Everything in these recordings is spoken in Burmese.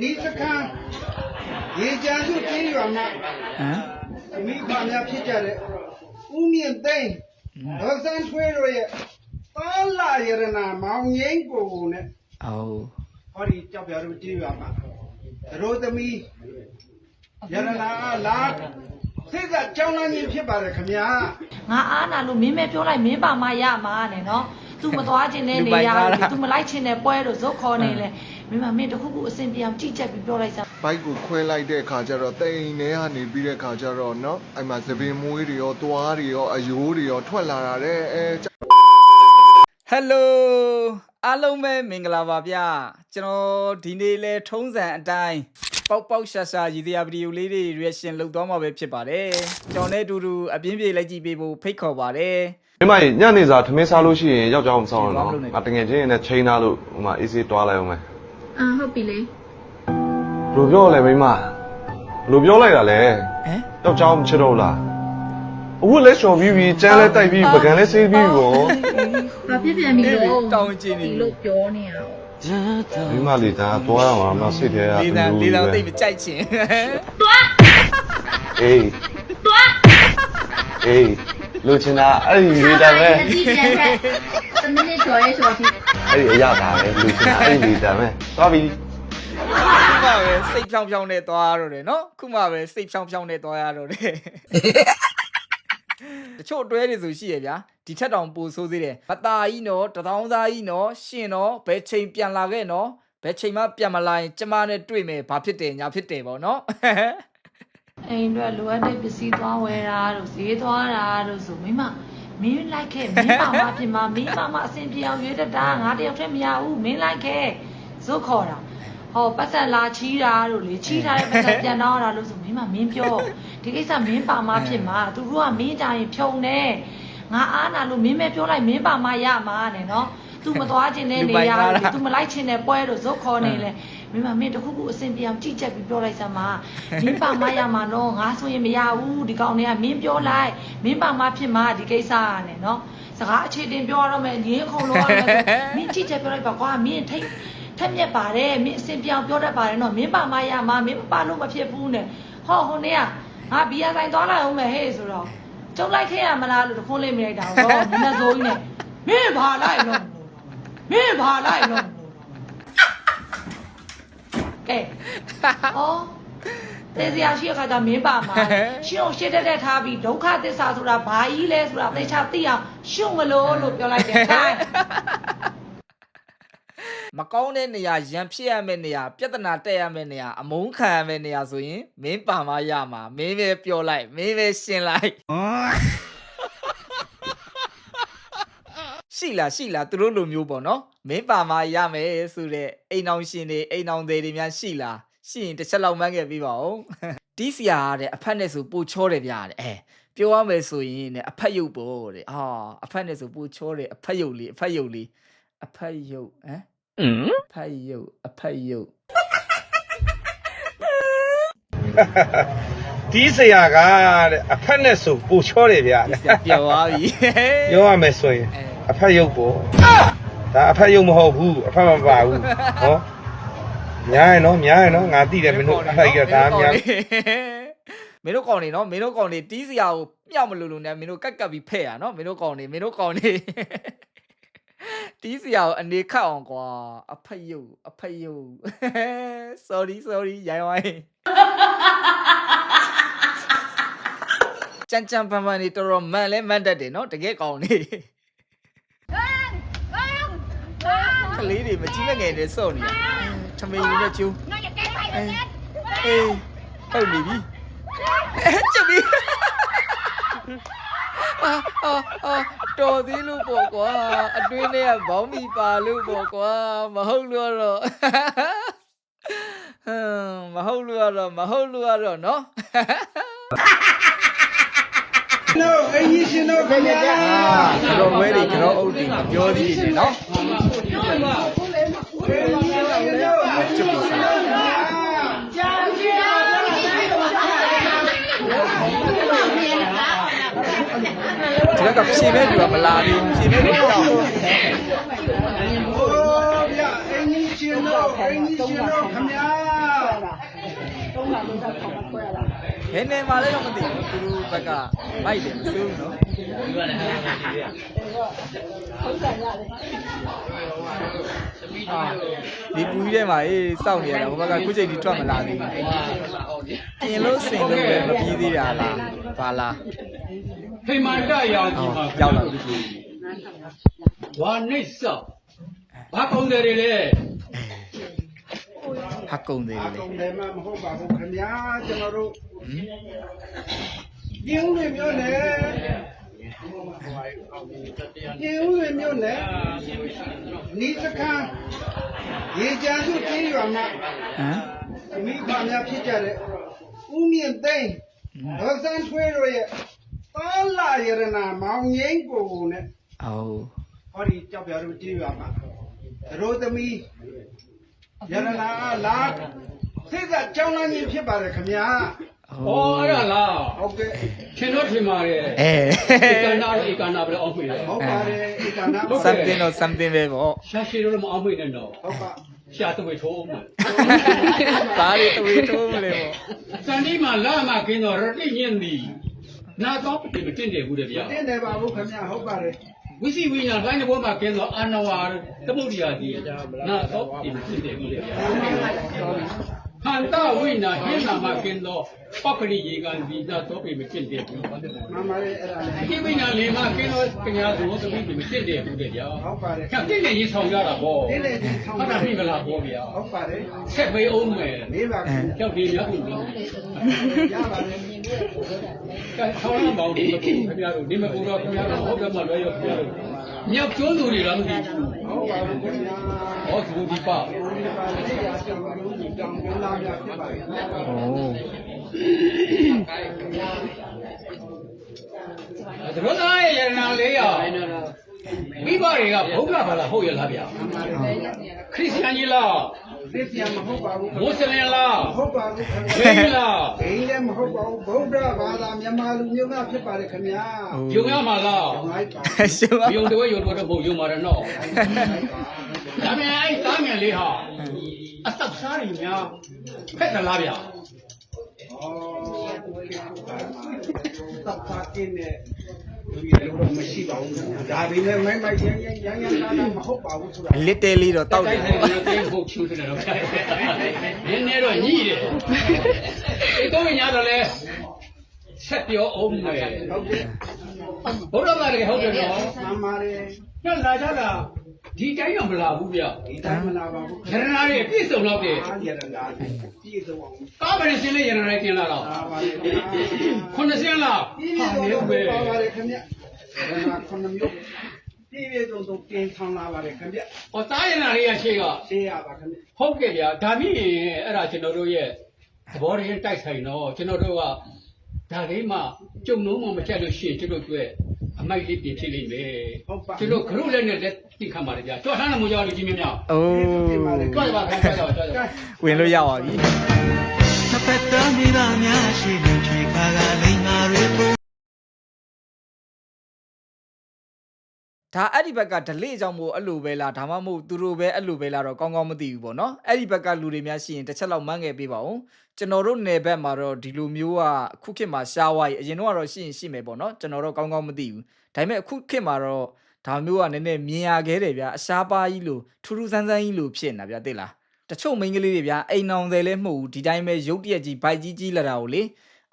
နီးစခန်းရေကြံစုကျေးရွာမှာဟမ်အမိဘများဖြစ်ကြတဲ့ဦးမြင့်သိန်းဒေါ်စန်းထွေးတို့ရဲ့ပါလာရတနာမောင်ငိမ့်ကိုကိုနဲ့အော်ဟောဒီကြောက်ပြတို့ကျေးရွာမှာသရိုးသမီးရတနာအားလာစိတ်ကကြောင်းလန်းခြင်းဖြစ်ပါတယ်ခင်ဗျာငါအားနာလို့မင်းမဲပြောလိုက်မင်းပါမရမှာနဲ့နော် तू မသွားခြင်းနဲ့နေရဘူး तू မလိုက်ခြင်းနဲ့ပွဲလို့ဇုတ်ခေါ်နေလေမင်းမမင်းတခုခုအဆင်ပြေအောင်ကြည့်ချက်ပြီးပြောလိုက်စမ်း ဘိုက်ကိုခွဲလိုက်တဲ့အခါကျတော့တိမ်ထဲကနေပြီးတဲ့အခါကျတော့เนาะအဲ့မှာသပင်မွေးတွေရောသွားတွေရောအယိုးတွေရောထွက်လာတာတဲ့အဲ ဟယ်လိုအားလုံးပဲမင်္ဂလာပါဗျကျွန်တော်ဒီနေ့လဲထုံးစံအတိုင်းပေါက်ပေါက်ရှာရှာရည်စရာဗီဒီယိုလေးတွေ reaction လုပ်သွားမှာပဲဖြစ်ပါတယ်ကျွန်တော်နဲ့အတူတူအပြင်းပြေလိုက်ကြည့်ပေးဖို့ဖိတ်ခေါ်ပါတယ်မိမညနေစာထမင်းစားလို့ရှိရင်ယောက်ျားအောင်စောင်းအောင်ဒီနော်ကောင်းလို့နေငါတငယ်ချင်းနဲ့ချိန်သားလို့ဟိုမှာ AC တွားလိုက်အောင်မယ်အာဟုတ်ပြီလေဘယ်လိုပြောလဲမိမဘယ်လိုပြောလိုက်တာလဲဟမ်ယောက်ျားမချစ်တော့ဘူးလားအဝတ်လဲလျှော်ပြီးပြီးကျန်းလဲတိုက်ပြီးပကံလဲဆေးပြီးပေါ့ ဘာဖြစ်ပြန်ပြီလို့တောင်းကျင်နေဒီလို့ပြောနေရအောင်မိမလေးဒါသွားရအောင်မစိတ်ထဲကလေးတန်းလေးတန်းသိပ်မကြိုက်ချင်အေးအေးလူချင်တာအဲ့ဒီလေးတန်းပဲကြည့်ပြန်ခဲ့တမင်းကျော်ရဲကျော်ကြည့်အဲ့ဒီအရသာပဲလူချင်တာအဲ့ဒီလေးတန်းပဲသွားပြီခုမှပဲစိတ်ဖြောင်းဖြောင်းနဲ့သွားရတော့တယ်နော်ခုမှပဲစိတ်ဖြောင်းဖြောင်းနဲ့သွားရတော့တယ် တချို့အတွဲတွေဆိုရှိရဗျာဒီထက်တောင်ပိုဆိုးသေးတယ်မตาကြီးနော်တထောင်းသားကြီးနော်ရှင်နော်ဘယ်ချိန်ပြန်လာခဲ့နော်ဘယ်ချိန်မှပြန်မလာရင်ကျမနဲ့တွေ့မယ်ဘာဖြစ်တယ်ညာဖြစ်တယ်ပေါ့နော်အိမ်အတွက်လိုအပ်တဲ့ပစ္စည်းသွားဝယ်တာတို့ဈေးသွားတာတို့ဆိုမိမမင်းလိုက်ခဲ့မင်းပါမဖြစ်မှာမင်းပါမအဆင်ပြေအောင်ရွေးတတ်တာငါတယောက်တည်းမရဘူးမင်းလိုက်ခဲ့ဇုတ်ခေါ်တာ ဟောပတ်စံလာချီးတာတို့လေချီးထားတဲ့ပတ်စံပြန်တော့တာလို့ဆိုမင်းမမင်းပြောဒီကိစ္စမင်းပါမဖြစ်မှာသူတို့ကမင်းကြရင်ဖြုံနေငါအားနာလို့မင်းမဲပြောလိုက်မင်းပါမရမှာနဲ့နော် तू မသွားခြင်းနဲ့နေရဘူး तू မလိုက်ခြင်းနဲ့ပွဲလို့ဇုတ်ခေါ်နေလေမင်းမမင်းတခုခုအဆင်ပြေအောင်ကြည့်ချက်ပြီးပြောလိုက်စမ်းပါမင်းပါမရမှာနော်ငါဆိုရင်မရဘူးဒီကောင်တွေကမင်းပြောလိုက်မင်းပါမဖြစ်မှာဒီကိစ္စကနဲ့နော်စကားအခြေတင်ပြောရတော့မယ်ငင်းခုံလို့ရမယ်မင်းကြည့်ချက်ပြောလိုက်ပါကွာမင်းထိတ် ထက်မြက်ပါတယ်မင်းအဆင်ပြေအောင်ပြောတတ်ပါတယ်နော်မင်းပါမရမှာမင်းမပါလို့မဖြစ်ဘူးနဲ့ဟောဟိုနေ့ကငါဘီယာဆိုင်သွားလိုက်အောင်မယ်ဟဲ့ဆိုတော့ကျုပ်လိုက်ခဲ့ရမလားလို့တခွန်းလေးမလိုက်တာဟောနင်းနဲ့ဆိုကြီးနဲ့မင်းဘာလိုက်လို့မင်းဘာလိုက်လို့ကဲဟောတေးစရာရှိရခါကျမင်းပါမှာရှင်းအောင်ရှင်းတက်တက်ထားပြီးဒုက္ခသစ္စာဆိုတာဘာကြီးလဲဆိုတာသေချာသိအောင်ရှုံမလို့လို့ပြောလိုက်တယ်ခိုင်း မကောင်းတဲ့နေရာရန်ဖြစ်ရမယ့်နေရာပြဿနာတက်ရမယ့်နေရာအမုန်းခံရမယ့်နေရာဆိုရင်မင်းပါမရမှာမင်းပဲပြောလိုက်မင်းပဲရှင်းလိုက်ရှိလားရှိလားသူတို့လိုမျိုးပေါ့နော်မင်းပါမရမယ်ဆိုတဲ့အိမ်အောင်ရှင်တွေအိမ်အောင်သေးတွေများရှိလားရှိရင်တစ်ချက်လောက်မှန်းခဲ့ပြီးပါဦးတီးစရာတဲ့အဖက်နဲ့ဆိုပိုချောတယ်ဗျာတဲ့အဲပြောရမယ်ဆိုရင်တဲ့အဖက်ရုပ်ပေါ့တဲ့အာအဖက်နဲ့ဆိုပိုချောတယ်အဖက်ရုပ်လေးအဖက်ရုပ်လေးအဖက်ရုပ်ဟမ် အဖတ်ရုပ်အဖတ်ရုပ်ဒီဆရာကတဲ့အဖက်နဲ့ဆိုပူချောတယ်ဗျာဒီစက်ပြောသွားပြီပြောရမယ်ဆိုရင်အဲအဖက်ရုပ်ပေါ့ဒါအဖက်ရုပ်မဟုတ်ဘူးအဖက်မပါဘူးဟောများရင်နော်များရင်နော်ငါသိတယ်မင်းတို့အဖိုက်ကဒါများမင်းတို့ကောင်နေနော်မင်းတို့ကောင်နေတီးစရာကိုမြောက်မလို့လို့နဲ့မင်းတို့ကတ်ကတ်ပြီးဖဲ့ရနော်မင်းတို့ကောင်နေမင်းတို့ကောင်နေ တီးစရာကိုအနေခတ်အောင်ကွာအဖတ်ရုပ်အဖတ်ရုပ် sorry sorry ရိုင်းဝိုင်းကြမ်းကြမ်းပန်းပန်းနေတော်တော်မှန်လဲမှန်တတ်တယ်နော်တကယ်ကောင်နေကလေးတွေမကြည့်မငယ်နဲ့စော့နေတာထမင်းရင်းနဲ့ကျူးအေးဟုတ်နေပြီချက်ပြီ အာအာအာတော်သေးလို့ပေါ့ကွာအတွင်းထဲကဘောင်းမီပါလို့ပေါ့ကွာမဟုတ်လို့တော့ဟမ်မဟုတ်လို့တော့မဟုတ်လို့တော့နော်နော်အင်းကြီးရှင်တို့ခင်ဗျာအာကျွန်တော်ဝဲတွေကျွန်တော်အုပ်တွေမပြောသေးတယ်နော်ချစ်ပြီ ဒီကဖြေမဲ့သူကမလာဘူးဖြေမဲ့သူကြောက်ဟိုဗျအင်းကြီးရှင်တို့အင်းကြီးရှင်တို့ခမညာဘယ်နေမှာလဲတော့မသိဘူးသူတို့ဘက်ကမိုက်တယ်မစိုးဘူးနော်အာဒီပူကြီးထဲမှာအေးစောင့်နေရတာဟိုဘက်ကခုချိန်ကြီးထွက်မလာသေးဘူးပြင်လို့စင်လို့လည်းမပြီးသေးတာလားပါလား ဖိမာတရာကြီးမှာရောက်လာပြီဝါနိစ္စဘာကောင်းတယ်လေဟာကုန်သေးအတယ်လေကုန်တယ်မှမဟုတ်ပါဘူးခင်ဗျာကျွန်တော်တို့ဟင်ပြင်းဦးတွေမျိုးနဲ့ပြင်းဦးတွေမျိုးနဲ့နီးစခန်းရေချမ်းစုပြင်းရွာမှာဟမ်အမိဘများဖြစ်ကြတဲ့ဦးမြင့်သိန်းဒေါ်စန်းထွေးတို့ရဲ့ တာလာရတနာမောင်ငိမ့်ကိုကိုနဲ့အော်ဟောဒီကြောက်ပြတို့ကြည့်ရမှာရိုသမီးရတနာလာစိတ်ကကြောင်းလန်းကြီးဖြစ်ပါတယ်ခင်ဗျာဩအဲ့ဒါလားဟုတ်ကဲ့ရှင်တို့ထင်ပါတယ်အဲဧကနာဧကနာဘယ်လိုအောင်မေးလဲဟုတ်ပါတယ်ဧကနာ something or something ပဲပေါ့ရှာရှိတို့လည်းမအောင်မေးနဲ့တော့ဟုတ်ပါရှာတဝေထိုးအောင်မယ်ဘာတွေတွေးထိုးမလဲပေါ့စန္ဒီမှာလာမကင်းတော့ရတိညင်းသည် နာတော့ပြမတင်တယ်ဘူးတဲ့ဗျာတင်းတယ်ပါဘူးခင်ဗျာဟုတ်ပါတယ်ဝိစီဝိညာဉ်ဘိုင်းဘောမှာကင်းတော့အနဝါသမုဒ္ဒရာကြီးနာတော့ပြမတင်တယ်ဘူးတဲ့ဗျာခန္ဓာဝိညာဉ်ဟင်းနာမှာကင်းတော့ပပရိယေကံဒီနာတော့ပြမတင်တယ်ဘူးမှန်ပါတယ်အဲ့ဒါလည်းဒီဝိညာဉ်လေးမှာကင်းတော့ကညာသူသမီးပြမတင်တယ်ဘူးတဲ့ဗျာဟုတ်ပါတယ်ခက်တင်နေရင်ဆောင်ရတာပေါ့တင်းတယ်ကြီးဆောင်းဟုတ်တာပြီမလားပေါ့ဗျာဟုတ်ပါတယ်ဆက်ပေးအောင်မယ်နေပါခင်ဗျာကြောက်ကြီးများပြီနော်ရပါတယ်ကဲ ဆောင်းရမောင်ဒီမကူခင်ဗျားတို့ဒီမကူတော့ခင်ဗျားတို့ဟုတ်တယ်မလွယ်ရောခင်ဗျားတို့မြောက်ကျွန်းသူတွေတော့မသိဘူးဟုတ်ပါဘူးခင်ဗျာဟောသူဒီပါဒီပါလေရာကျောင်းလုံးကြီးတောင်းကျလာများဖြစ်ပါတယ်ဩသရောသားရဲ့ယရနာလေးရ မိဘတွေကဘုရားဘာလားဟုတ်ရလားဗျာခရစ်ယာန်ကြီးလားသိစရာမဟုတ်ပါဘူးမွတ်စလင်လားဟုတ်ပါဘူးခင်ဝိဗျာန်းလားဘိန်းလည်းမဟုတ်ပါဘူးဗုဒ္ဓဘာသာမြန်မာလူမျိုးများဖြစ်ပါတယ်ခင်ဗျာယုံရမှာလားမိုက်ပါရှုံးယုံတော့ယုံတော့ဘုံယုံမှာတော့ဒါပေမဲ့အဲ့သားငယ်လေးဟာအသက်စားရများဖက်သလားဗျာဩတပ်ပါကင်းနဲ့ဒီလို တော့မရှိပါဘူးဒါပေမဲ့မိုက်မိုက်ရမ်းရမ်းရမ်းရမ်းတာမဟုတ်ပါဘူးဆိုတာလစ်တဲလေးတော့တောက်တယ်တိုပေါ့က်တိုင်ကိုချူတယ်တော့ခိုင်းနင်းနေတော့ညှိတယ်ဒီတော့ညာတော့လဲဆက်ပြောအောင်မယ်ဟုတ်ကဲ့ဘုရားဘာတွေဟုတ်တယ်နော်မှန်ပါတယ်ညလာကြတာ ဒီတိုင်းတော့မလာဘူးဗျဒီတိုင်းမလာပါဘူးရတနာတွေပြည့်စုံတော့တယ်အားရတာပြည့်စုံအောင်ကားမရင်စင်းလေးရတနာတွေတင်လာတော့ပါပါလေခုနှစ်စင်းလားပြည့်စုံတော့ပါပါလေခင်ဗျာဒါကခုနှစ်မျိုးပြည့်စုံတော့တင်ဆောင်လာပါတယ်ခင်ဗျာဟောတားရတနာတွေကရှေ့ကရှင်းရပါခင်ဗျာဟုတ်ကဲ့ဗျာဒါမြင့်အဲ့ဒါကျွန်တော်တို့ရဲ့သဘောရင်းတိုက်ဆိုင်တော့ကျွန်တော်တို့ကဒါလေးမှကြုံလုံးမှမချက်လို့ရှိရင်ကျွန်တော်တို့ အမိုက်လေးပြင်ဖြစ်လိမ့်မယ်ဟုတ်ပါကျွန်တော်ခရုလည်းနဲ့လက်သိခံပါတယ်ဗျာကြွားထားတဲ့မူကြောလူကြီးများများအိုးကြွားပါခင်ဗျာကြွားကြွားကြွားဝင်လို့ရပါပြီနှစ်ဖက်သားမိဘများရှိလို့ချွေခါကလိန် ဒါအဲ့ဒီဘက်ကဒလေးကြောင့်မို့အဲ့လိုပဲလားဒါမှမဟုတ်သူတို့ပဲအဲ့လိုပဲလားတော့ကောင်းကောင်းမသိဘူးပေါ့နော်အဲ့ဒီဘက်ကလူတွေများရှိရင်တစ်ချက်လောက်မှန်းငယ်ပေးပါဦးကျွန်တော်တို့နယ်ဘက်မှာတော့ဒီလိုမျိုးကအခုခေတ်မှာရှားဝါးကြီးအရင်တော့ကတော့ရှိရင်ရှိမယ်ပေါ့နော်ကျွန်တော်တော့ကောင်းကောင်းမသိဘူးဒါပေမဲ့အခုခေတ်မှာတော့ဒါမျိုးကနည်းနည်းမြင်ရခဲ့တယ်ဗျာအရှားပါကြီးလို့ထူးထူးဆန်းဆန်းကြီးလို့ဖြစ်နေတာဗျာသိလားတချို့မိန်းကလေးတွေဗျာအိမ်အောင်တယ်လည်းမဟုတ်ဘူးဒီတိုင်းပဲရုပ်တရက်ကြီးဘိုက်ကြီးကြီးလာတာကိုလေ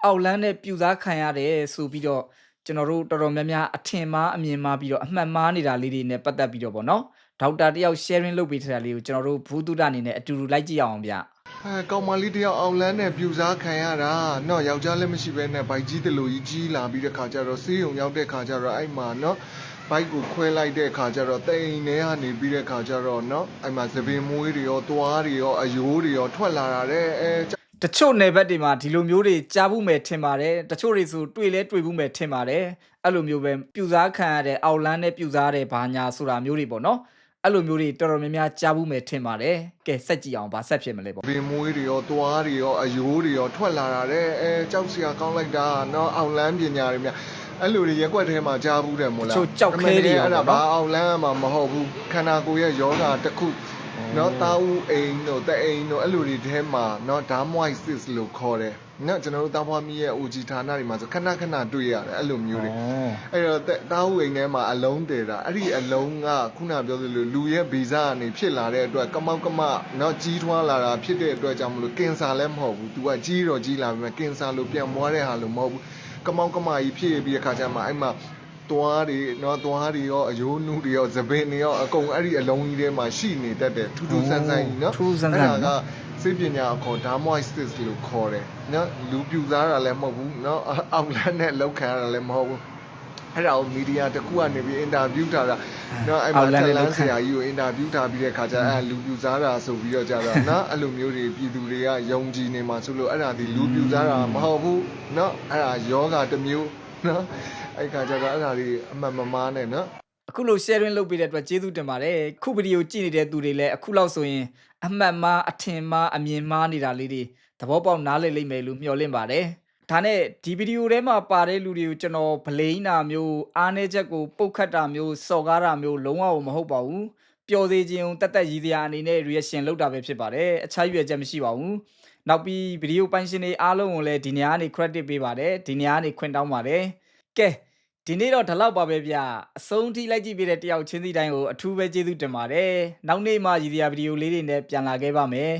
အောက်လန်းနဲ့ပြူစားခံရတယ်ဆိုပြီးတော့ ကျွန်တော်တို့တော်တော်များများအထင်မှားအမြင်မှားပြီးတော့အမှတ်မှားနေတာလေးတွေနဲ့ပတ်သက်ပြီးတော့ဗောနော်ဒေါက်တာတယောက် sharing လုပ်ပေးထားတာလေးကိုကျွန်တော်တို့ဘူးတုဒအနေနဲ့အတူတူလိုက်ကြည့်အောင်ဗျ အဲကောင်မလေးတယောက်အောင်လန်းနဲ့ပြူစားခံရတာเนาะယောက်ျားလည်းမရှိဘဲနဲ့ဘိုက်ကြီးတလူကြီးကြီးလာပြီးတဲ့ခါကျတော့ဆေးရုံရောက်တဲ့ခါကျတော့အဲ့မှာเนาะဘိုက်ကိုခွဲလိုက်တဲ့ခါကျတော့တိမ်ထဲကနေပြီးတဲ့ခါကျတော့เนาะအဲ့မှာသပင်မွေးတွေရောသွားတွေရောအယိုးတွေရောထွက်လာတာတဲ့အဲ တချို့နယ်ဘက်တွေမှာဒီလိုမျိုးတွေကြားဘူးမယ်ထင်ပါတယ်တချို့တွေဆိုတွေ့လဲတွေ့ဘူးမယ်ထင်ပါတယ်အဲ့လိုမျိုးပဲပြူစားခံရတဲ့အောက်လန်းနဲ့ပြူစားတဲ့ဘာညာဆိုတာမျိုးတွေပေါ့နော်အဲ့လိုမျိုးတွေတော်တော်များများကြားဘူးမယ်ထင်ပါတယ်ကဲဆက်ကြည့်အောင်ဗာဆက်ဖြစ်မလဲပေါ့ပင်မွေးတွေရောတွားတွေရောအယိုးတွေရောထွက်လာတာတဲ့အဲကြောက်စရာကောင်းလိုက်တာနော်အောက်လန်းပညာတွေများအဲ့လိုတွေရက်ွက်ထဲမှာကြားဘူးတယ်မို့လားချိုးကြောက်ခဲတွေအဲ့ဒါဘာအောက်လန်းမှာမဟုတ်ဘူးခန္ဓာကိုယ်ရဲ့ယောဂါတစ်ခု နော်တာဦးအိမ်တို့တအိမ်တို့အဲ့လိုတွေထဲမှာနော် dam white sis လို့ခေါ်တယ်နော်ကျွန်တော်တို့တာဖွားမီရဲ့ OG ဌာနတွေမှာဆိုခဏခဏတွေ့ရတယ်အဲ့လိုမျိုးတွေအဲ့တော့တာဦးအိမ်ထဲမှာအလုံးတည်တာအဲ့ဒီအလုံးကခုနပြောသလိုလူရဲ့ဗီဇကနေဖြစ်လာတဲ့အတွက်ကမောက်ကမနော်ကြီးထွားလာတာဖြစ်တဲ့အတွက်ကြောင့်မလို့ကင်ဆာလည်းမဟုတ်ဘူး तू ကကြီးတော့ကြီးလာပြီမဲ့ကင်ဆာလို့ပြန်မွားတဲ့ဟာလို့မဟုတ်ဘူးကမောက်ကမကြီးဖြစ်ပြီးတဲ့ခါကျမှအဲ့မှာ သွားတွေနော်သွားတွေရောအယိုးနူးတွေရောသပင်တွေရောအကုန်အဲ့ဒီအလုံးကြီးထဲမှာရှိနေတတ်တယ်ထူးထူးဆန်းဆန်းကြီးနော်ထူးဆန်းဆန်းအဲ့ဒါကစိတ်ပညာအခေါ် Damoisis လို့ခေါ်တယ်နော်လူပြူစားတာလည်းမဟုတ်ဘူးနော်အောင်လန်းနဲ့လောက်ခံရတာလည်းမဟုတ်ဘူးအဲ့ဒါကိုမီဒီယာတကူကနေပြီးအင်တာဗျူးထားတာနော်အဲ့မှာတလန်းဆရာကြီးကိုအင်တာဗျူးထားပြီးတဲ့ခါကျအဲ့လူပြူစားတာဆိုပြီးတော့ကြတော့နော်အဲ့လိုမျိုးတွေပြည်သူတွေကယုံကြည်နေမှာဆိုလို့အဲ့ဒါဒီလူပြူစားတာမဟုတ်ဘူးနော်အဲ့ဒါယောဂတစ်မျိုး နော်အဲ့ခါကျတော့အဲ့ဒါလေးအမှန်မမားနဲ့နော်အခုလို sharing လုပ်ပေးတဲ့အတွက်ကျေးဇူးတင်ပါတယ်ခုဗီဒီယိုကြည့်နေတဲ့သူတွေလည်းအခုလောက်ဆိုရင်အမှန်မှားအထင်မှားအမြင်မှားနေတာလေးတွေသဘောပေါက်နားလည်လိမ့်မယ်လို့မျှော်လင့်ပါတယ်ဒါနဲ့ဒီဗီဒီယိုထဲမှာပါတဲ့လူတွေကိုကျွန်တော်ဗလိန်းတာမျိုးအားနည်းချက်ကိုပုတ်ခတ်တာမျိုးစော်ကားတာမျိုးလုံးဝမဟုတ်ပါဘူးပျော်စေခြင်းုံတတ်တတ်ရည်စရာအနေနဲ့ reaction လုပ်တာပဲဖြစ်ပါတယ်အခြားရွယ်ချက်မရှိပါဘူး နောက်ပြီးဗီဒီယိုပိုင်ရှင်တွေအားလုံးကိုလည်းဒီနေရာကနေ credit ပေးပါတယ်ဒီနေရာကနေခွင့်တောင်းပါတယ်ကဲဒီနေ့တော့ဒီလောက်ပါပဲဗျအဆုံးထိလိုက်ကြည့်ပေးတဲ့တယောက်ချင်းစီတိုင်းကိုအထူးပဲကျေးဇူးတင်ပါတယ်နောက်နေ့မှရည်စရာဗီဒီယိုလေးတွေနဲ့ပြန်လာခဲ့ပါမယ်